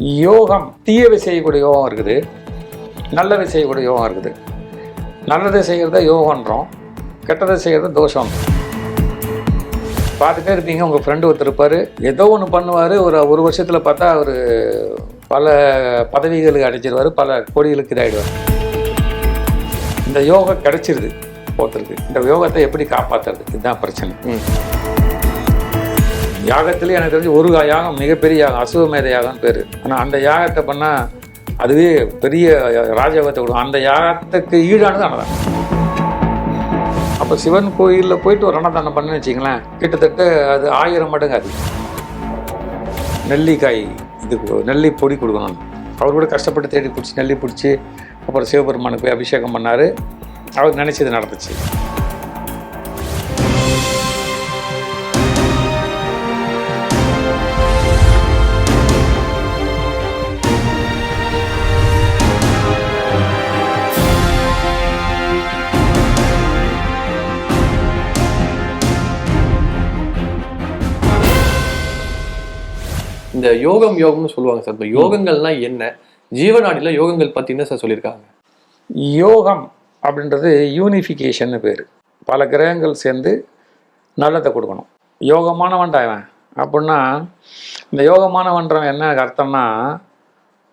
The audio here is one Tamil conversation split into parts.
யோகம் தீயவை செய்யக்கூடிய யோகம் இருக்குது. நல்லதை செய்யக்கூடிய யோகம் இருக்குது. நல்லதை செய்கிறத யோகன்றோம். கெட்டதை செய்கிறத தோஷம். பார்த்துட்டே இருப்பீங்க. உங்கள் ஃப்ரெண்டு ஒருத்தர் இருப்பார். ஏதோ ஒன்று பண்ணுவார். ஒரு ஒரு வருஷத்தில் பார்த்தா அவர் பல பதவிகளுக்கு அடைச்சிருவார் பல கோடிகளுக்கு இதாகிடுவார் இந்த யோகம் கிடச்சிருது. ஒருத்தருக்கு. இந்த யோகத்தை எப்படி காப்பாற்றுறது இதுதான் பிரச்சனை. யாகத்திலே எனக்கு தெரிஞ்சு ஒரு யாகம் மிகப்பெரிய யாகம் அசுவமேத யாகம் பேர். ஆனால் அந்த யாகத்தை பண்ணால் அதுவே பெரிய ராஜயோகத்தை கொடுக்கும். அந்த யாகத்துக்கு ஈடானது அன்னதானம். அப்போ சிவன் கோயிலில் போயிட்டு ஒரு அன்னதானம் பண்ணு வச்சிங்களேன் கிட்டத்தட்ட அது ஆயிரம் மடங்கு அது நெல்லிக்காய் இது நெல்லி பொடி கொடுக்கணும். அவர் கூட கஷ்டப்பட்டு தேடி பிடிச்சி நெல்லி பிடிச்சி அப்புறம் சிவபெருமானுக்கு போய் அபிஷேகம் பண்ணார். அவர் நினச்சது நடந்துச்சு. இந்த யோகம் யோகம்னு சொல்லுவாங்க சார். இப்போ யோகங்கள்னா என்ன? ஜீவநாடில யோகங்கள் பத்தி என்ன சார் சொல்லியிருக்காங்க. யோகம் அப்படின்றது யூனிஃபிகேஷன் பேர். பல கிரகங்கள் சேர்ந்து நல்லதை கொடுக்கணும். யோகமானவன்டா இவன். அப்படின்னா இந்த யோகமானவன்றவன் என்ன அர்த்தம்னா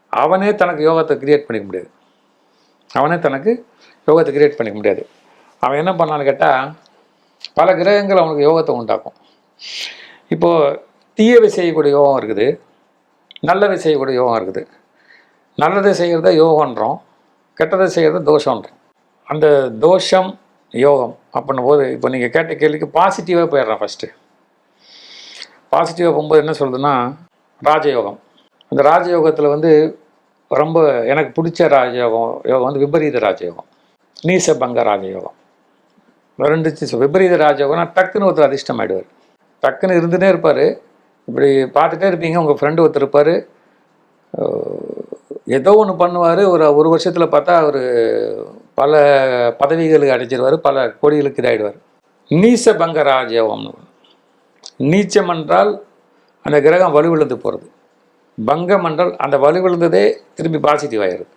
அவனே தனக்கு யோகத்தை கிரியேட் பண்ணிக்க முடியாது. அவனே தனக்கு யோகத்தை கிரியேட் பண்ணிக்க முடியாது. அவன் என்ன பண்ணான்னு கேட்டால் பல கிரகங்கள் அவனுக்கு யோகத்தை உண்டாக்கும். இப்போது தீயவை செய்யக்கூடிய யோகம் இருக்குது. நல்லவை செய்யக்கூடிய யோகம் இருக்குது. நல்லதை செய்கிறத யோகன்றோம். கெட்டதை செய்கிறத தோஷன்றோம் அந்த தோஷம் யோகம் அப்படின்னும் போது இப்போ நீங்கள் கேட்ட கேள்விக்கு பாசிட்டிவாக போயிடுறேன் ஃபஸ்ட்டு பாசிட்டிவாக போகும்போது என்ன சொல்லுதுன்னா ராஜயோகம். அந்த ராஜயோகத்தில் வந்து ரொம்ப எனக்கு பிடிச்ச ராஜயோகம் யோகம் வந்து விபரீத ராஜயோகம். நீசபங்க ராஜயோகம். ரெண்டு விபரீத ராஜயோகம்னா டக்குன்னு ஒருத்தர் அதிர்ஷ்டம் ஆயிடுவார். டக்குன்னு இருந்துகிட்டே இருப்பார். இப்படி பார்த்துட்டே இருப்பீங்க. உங்கள் ஃப்ரெண்டு ஒருத்தர் இருப்பார். ஏதோ ஒன்று பண்ணுவார். ஒரு ஒரு வருஷத்தில் பார்த்தா அவர் பல பதவிகளுக்கு அடைச்சிருவார். பல கோடிகளுக்கு இதாகிடுவார் நீச பங்க ராஜயோகம்னு நீச்சம் என்றால் அந்த கிரகம் வலுவிழந்து போகிறது பங்கம் என்றால் அந்த வலுவிழந்ததே திரும்பி பாசிட்டிவ் ஆகிடுது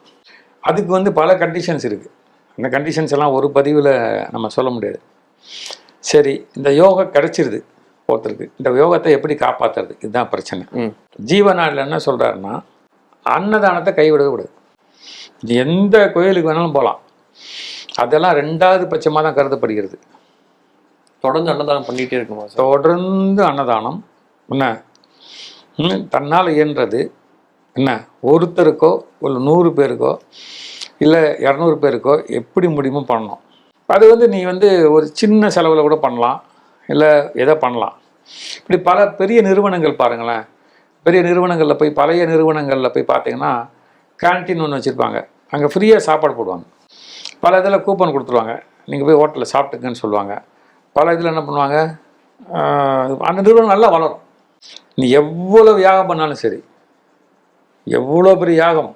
அதுக்கு வந்து பல கண்டிஷன்ஸ் இருக்குது அந்த கண்டிஷன்ஸ் எல்லாம் ஒரு பதிவில் நம்ம சொல்ல முடியாது. சரி இந்த யோகா கிடச்சிருது. ஒருத்தருக்கு இந்த யோகத்தை எப்படி காப்பாற்றுறது இதுதான் பிரச்சனை. ஜீவநாடில் என்ன சொல்கிறாருன்னா அன்னதானத்தை கைவிடவே கூடாது. எந்த கோயிலுக்கு வேணாலும் போகலாம் அதெல்லாம் ரெண்டாவது பட்சமாக தான் கருதப்படுகிறது. தொடர்ந்து அன்னதானம் பண்ணிட்டே இருக்குமா தொடர்ந்து அன்னதானம். என்ன? தன்னால் இயன்றது. என்ன? ஒருத்தருக்கோ ஒரு நூறு பேருக்கோ இல்லை இரநூறு பேருக்கோ எப்படி முடியுமோ பண்ணணும். அது வந்து நீ வந்து ஒரு சின்ன செலவில் கூட பண்ணலாம். இல்லை எதை பண்ணலாம். இப்படி பல பெரிய நிறுவனங்கள் பாருங்களேன். பெரிய நிறுவனங்களில் போய் பழைய நிறுவனங்களில் போய் பார்த்தீங்கன்னா கேன்டீன் ஒன்று வச்சுருப்பாங்க. அங்கே ஃப்ரீயாக சாப்பாடு போடுவாங்க. பல இதில் கூப்பன் கொடுத்துருவாங்க. நீங்கள் போய் ஹோட்டலில் சாப்பிட்டுங்கன்னு சொல்லுவாங்க. பல இதில் என்ன பண்ணுவாங்க? அந்த நிறுவனம் நல்லா வளரும். நீ எவ்வளோ யாகம் பண்ணாலும் சரி எவ்வளோ பெரிய யாகம்.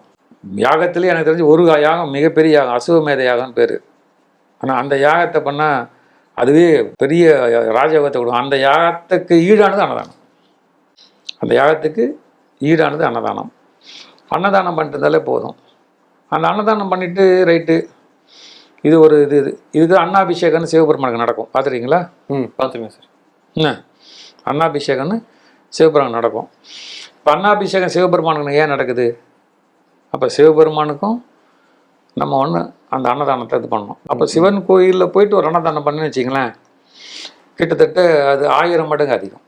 யாகத்துலேயே எனக்கு தெரிஞ்சு ஒரு யாகம் மிகப்பெரிய யாகம் அசுவமேத யாகம்னு பேர். ஆனால் அந்த யாகத்தை பண்ணால் அதுவே பெரிய ராஜயோகத்தை கொடுக்கும். அந்த யாகத்துக்கு ஈடானது அன்னதானம். அந்த யாகத்துக்கு ஈடானது அன்னதானம். அன்னதானம் பண்ணிட்டு போதும். அந்த அன்னதானம் பண்ணிவிட்டு ரைட்டு. இது ஒரு இது இது. இதுக்கு அன்னாபிஷேகம்னு சிவபெருமானுக்கு நடக்கும். பார்த்துருக்கீங்களா? ம் பார்த்துங்க சார். என்ன? அன்னாபிஷேகம்னு சிவபெருமான் நடக்கும். இப்போ அன்னாபிஷேகம் சிவபெருமானுக்கு ஏன் நடக்குது? அப்போ சிவபெருமானுக்கும் நம்ம ஒன்று அந்த அன்னதானத்தை இது பண்ணணும். அப்போ சிவன் கோயிலில் போயிட்டு ஒரு அன்னதானம் பண்ணு வச்சிங்களேன் கிட்டத்தட்ட அது ஆயிரம் மடங்கு அதிகம்.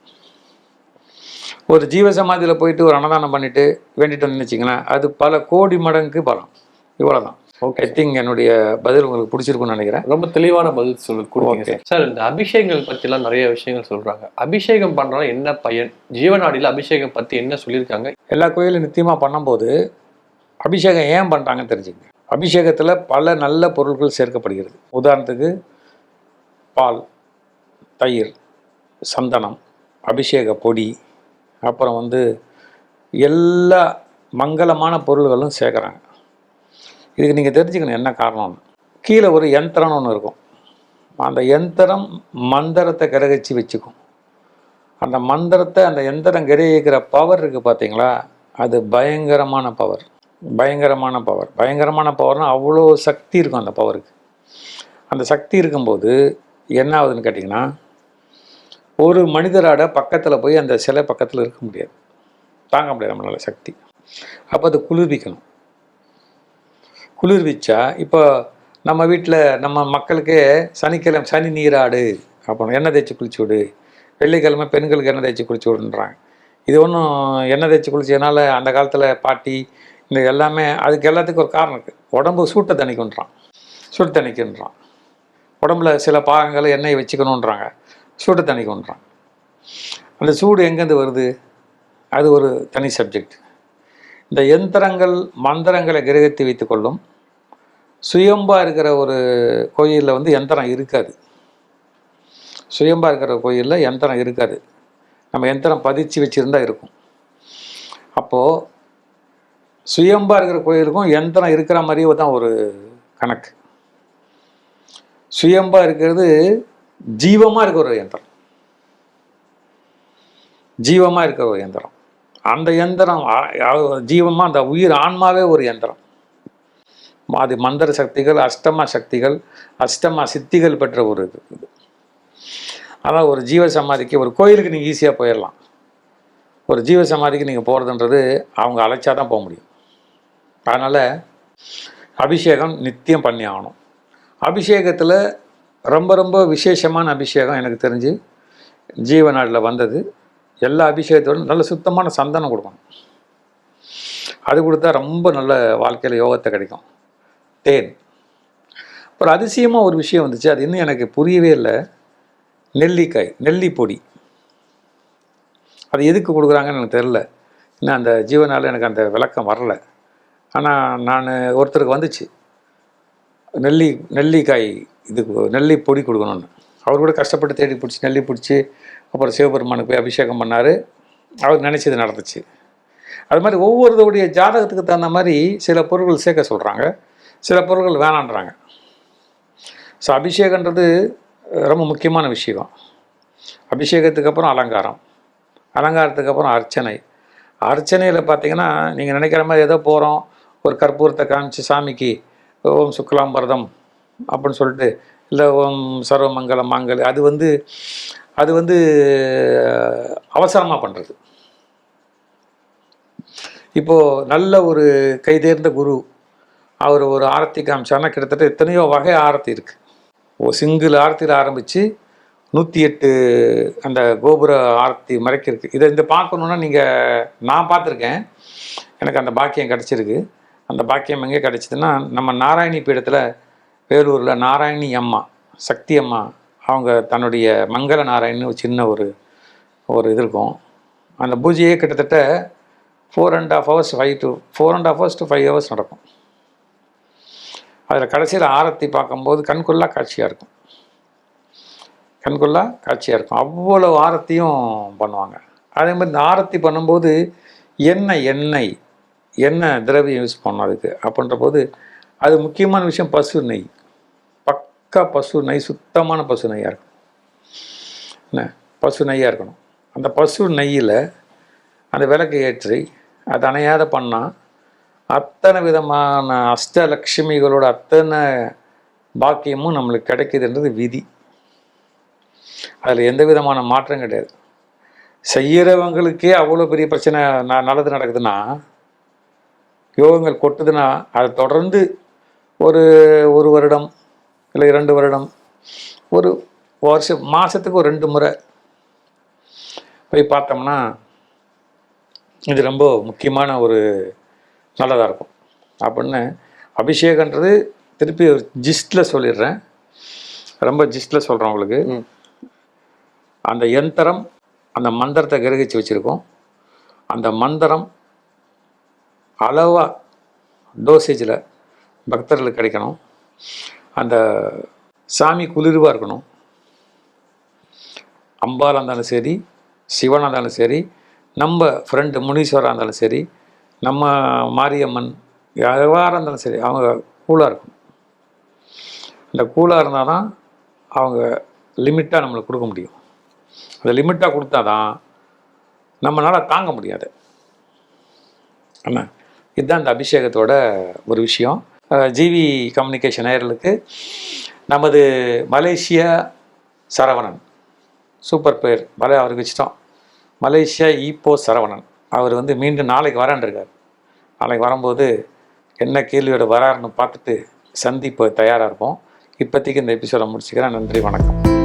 ஒரு ஜீவசமாதியில் போயிட்டு ஒரு அன்னதானம் பண்ணிட்டு வேண்டிட்டு வந்து வச்சிங்களேன் அது பல கோடி மடங்கு பலம். இவ்வளோதான் ஓகே ஐ திங்க் என்னுடைய பதில் உங்களுக்கு பிடிச்சிருக்குன்னு நினைக்கிறேன். ரொம்ப தெளிவான பதில் சொல்லு Okay. சார். இந்த அபிஷேகங்கள் பற்றிலாம் நிறைய விஷயங்கள் சொல்றாங்க. அபிஷேகம் பண்றதுனால என்ன பயன்? ஜீவநாடியில் அபிஷேகம் பத்தி என்ன சொல்லியிருக்காங்க? எல்லா கோயிலும் நித்தியமாக பண்ணும்போது அபிஷேகம் ஏன் பண்ணுறாங்கன்னு தெரிஞ்சுங்க அபிஷேகத்தில் பல நல்ல பொருட்கள் சேர்க்கப்படுகிறது. உதாரணத்துக்கு பால் தயிர் சந்தனம் அபிஷேக பொடி அப்புறம் வந்து எல்லா மங்களமான பொருள்களும் சேர்க்குறாங்க. இதுக்கு நீங்கள் தெரிஞ்சுக்கணும் என்ன காரணம்னு. கீழே ஒரு யந்திரம்னு ஒன்று இருக்கும். அந்த யந்திரம் மந்திரத்தை கிரகிச்சு வச்சுக்கும். அந்த மந்திரத்தை அந்த யந்திரம் கிரகிக்கிற பவர் இருக்குது பார்த்தீங்களா அது பயங்கரமான பவர் பயங்கரமான பவர் பயங்கரமான பவர்னா அவ்வளோ சக்தி இருக்கும் அந்த பவருக்கு அந்த சக்தி இருக்கும்போது என்ன ஆகுதுன்னு கேட்டிங்கன்னா ஒரு மனிதரோட பக்கத்தில் போய் அந்த சிலை பக்கத்தில் இருக்க முடியாது. தாங்க முடியாது நம்மளால சக்தி. அப்போ அது குளிர்விக்கணும். குளிர்விச்சா இப்போ நம்ம வீட்டில் நம்ம மக்களுக்கு சனிக்கிழமை சனி நீராடு அப்புறம் எண்ணெய் தேய்ச்சி குளிச்சு விடு. வெள்ளிக்கிழமை பெண்களுக்கு எண்ணெய் தேய்ச்சி குளிச்சு விடுன்றாங்க. இது ஒன்றும் எண்ணெய் தேய்ச்சி குளிச்சதுனால அந்த காலத்தில் பாட்டி இந்த எல்லாமே அதுக்கு எல்லாத்துக்கும் ஒரு காரணம் இருக்குது உடம்பு சூட்டை தணிக்குன்றான். சூட்டு தணிக்குன்றான். உடம்புல சில பாகங்களை எண்ணெயை வச்சுக்கணுன்றாங்க. சூட்டை தணிக்குன்றான். அந்த சூடு எங்கேருந்து வருது? அது ஒரு தனி சப்ஜெக்ட் இந்த யந்திரங்கள் மந்திரங்களை கிரகித்து வைத்துக்கொள்ளும் சுயம்பாக இருக்கிற ஒரு கோயிலில் வந்து யந்திரம் இருக்காது. சுயம்பாக இருக்கிற கோயிலில் யந்திரம் இருக்காது. நம்ம யந்திரம் பதிச்சு வச்சுருந்தா இருக்கும். அப்போது சுயம்பா இருக்கிற கோயிலுக்கும் யந்திரம் இருக்கிற மாதிரியே தான் ஒரு கணக்கு. சுயம்பா இருக்கிறது ஜீவமாக இருக்கிற ஒரு யந்திரம் ஜீவமாக இருக்கிற ஒரு யந்திரம் அந்த யந்திரம் ஜீவமாக அந்த உயிர் ஆன்மாவே ஒரு யந்திரம் அது மந்திர சக்திகள் அஷ்டமா சக்திகள் அஷ்டமா சித்திகள் பெற்ற ஒரு இது. இது அதான் ஒரு ஜீவ சமாதிக்கு ஒரு கோயிலுக்கு நீங்கள் ஈஸியாக போயிடலாம் ஒரு ஜீவ சமாதிக்கு நீங்கள் போகிறதுன்றது அவங்க அழைச்சா தான் போக முடியும். அதனால் அபிஷேகம் நித்தியம் பண்ணி ஆகணும். அபிஷேகத்தில் ரொம்ப ரொம்ப விசேஷமான அபிஷேகம் எனக்கு தெரிஞ்சு ஜீவநாடில் வந்தது. எல்லா அபிஷேகத்தோடும் நல்ல சுத்தமான சந்தனம் கொடுக்கணும். அது கொடுத்தா ரொம்ப நல்ல வாழ்க்கையில் யோகத்தை கிடைக்கும். தேன். அப்புறம் அதிசயமாக ஒரு விஷயம் வந்துச்சு. அது இன்னும் எனக்கு புரியவே இல்லை. நெல்லிக்காய் நெல்லி பொடி அது எதுக்கு கொடுக்குறாங்கன்னு எனக்கு தெரில இன்னும் அந்த ஜீவனால் எனக்கு அந்த விளக்கம் வரலை. ஆனால் நான் ஒருத்தருக்கு வந்துச்சு. நெல்லி நெல்லிக்காய் இதுக்கு நெல்லி பொடி கொடுக்கணும்னு. அவர் கூட கஷ்டப்பட்டு தேடி பிடிச்சி நெல்லி பிடிச்சி அப்புறம் சிவபெருமானுக்கு போய் அபிஷேகம் பண்ணார். அவர் நினச்சது நடந்துச்சு. அது மாதிரி ஒவ்வொருத்தருடைய ஜாதகத்துக்கு தகுந்த மாதிரி சில பொருட்கள் சேர்க்க சொல்கிறாங்க சில பொருட்கள் வேணான்றாங்க. ஸோ அபிஷேகன்றது ரொம்ப முக்கியமான விஷயம். அபிஷேகத்துக்கு அப்புறம் அலங்காரம். அலங்காரத்துக்கு அப்புறம் அர்ச்சனை. அர்ச்சனையில் பார்த்தீங்கன்னா நீங்கள் நினைக்கிற மாதிரி ஏதோ போகிறோம் ஒரு கற்பூரத்தை காமிச்சு சாமிக்கு ஓம் சுக்லாம் பரதம் அப்படின்னு சொல்லிட்டு இல்லை ஓம் சர்வமங்கலம் மாங்கல் அது வந்து அது வந்து அவசரமாக பண்ணுறது இப்போது நல்ல ஒரு கைதேர்ந்த குரு அவர் ஒரு ஆரத்தி காமிச்சார்னா கிட்டத்தட்ட எத்தனையோ வகை ஆரத்தி இருக்குது ஒரு சிங்கிள் ஆரத்தியில் ஆரம்பித்து நூற்றி எட்டு அந்த கோபுர ஆரத்தி மறைக்கிருக்கு இதை இந்த பார்க்கணுன்னா நீங்கள் நான் பார்த்துருக்கேன். எனக்கு அந்த பாக்கியம் கிடச்சிருக்கு. அந்த பாக்கியம் எங்கே கிடச்சிதுன்னா நம்ம நாராயணி பீடத்தில் வேலூரில் நாராயணி அம்மா சக்தி அம்மா அவங்க தன்னுடைய மங்கள நாராயணி ஒரு சின்ன ஒரு ஒரு இது இருக்கும். அந்த பூஜையே கிட்டத்தட்ட four and half hours five to four and half hours to five hours நடக்கும். அதில் கடைசியில் ஆரத்தி பார்க்கும்போது கண்கொள்ளா காட்சியாக இருக்கும். கண்கொள்ளா காட்சியாக இருக்கும். அவ்வளோ ஆரத்தியும் பண்ணுவாங்க. அதே மாதிரி இந்த ஆரத்தி பண்ணும்போது எண்ணெய் எண்ணெய் என்ன திரவியம் யூஸ் பண்ணணும் அதுக்கு? அப்படின்ற போது அது முக்கியமான விஷயம் பசு நெய். பக்கா பசு நெய் சுத்தமான பசு நெய்யாக இருக்கணும். என்ன? பசு நெய்யாக இருக்கணும். அந்த பசு நெய்யில் அந்த விளக்கு ஏற்றி அது அணையாத பண்ணால் அத்தனை விதமான அஷ்டலக்ஷ்மிகளோட அத்தனை பாக்கியமும் நம்மளுக்கு கிடைக்குதுன்றது விதி. அதில் எந்த விதமான மாற்றம் கிடையாது. செய்கிறவங்களுக்கே அவ்வளோ பெரிய பிரச்சனை ந- நல்லது நடக்குதுன்னா யோகங்கள் கொட்டுதுன்னா அதை தொடர்ந்து ஒரு ஒரு வருடம் இல்லை இரண்டு வருடம் ஒரு வருஷம் மாதத்துக்கு ஒரு ரெண்டு முறை போய் பார்த்தோம்னா இது ரொம்ப முக்கியமான ஒரு நல்லதாக இருக்கும். அப்படின்னு அபிஷேகன்றது திருப்பி ஒரு ஜிஸ்டில் சொல்லிடுறேன். ரொம்ப ஜிஸ்டில் சொல்கிறேன் உங்களுக்கு. அந்த யந்திரம் அந்த மந்திரத்தை கிரகிச்சு வச்சுருக்கோம். அந்த மந்திரம் அளவாக டோசேஜில் பக்தர்களுக்கு கிடைக்கணும். அந்த சாமி குளிர்வாக இருக்கணும். அம்பாலாக இருந்தாலும் சரி சிவனாக இருந்தாலும் சரி நம்ம ஃப்ரெண்டு முனீஸ்வராக இருந்தாலும் சரி நம்ம மாரியம்மன் யாராக இருந்தாலும் சரி அவங்க கூலாக இருக்கணும். இந்த கூலாக இருந்தால் தான் அவங்க லிமிட்டாக நம்மளுக்கு கொடுக்க முடியும். அந்த லிமிட்டாக கொடுத்தா தான் நம்மளால் தாங்க முடியாது. என்ன? இதுதான் இந்த அபிஷேகத்தோட ஒரு விஷயம். ஜிவி கம்யூனிகேஷன் நேயர்களுக்கு நமது மலேசியா சரவணன். சூப்பர் பேர். மலை அவருக்கு வச்சிட்டோம். Malaysia Ipoh Saravanan. அவர் வந்து மீண்டும் நாளைக்கு வரான்ருக்கார் நாளைக்கு வரும்போது என்ன கேள்வியோட வராருன்னு பார்த்துட்டு சந்திப்பு தயாராக இருப்போம். இப்போதைக்கு இந்த எபிசோட முடிச்சுக்கிறேன். நன்றி வணக்கம்.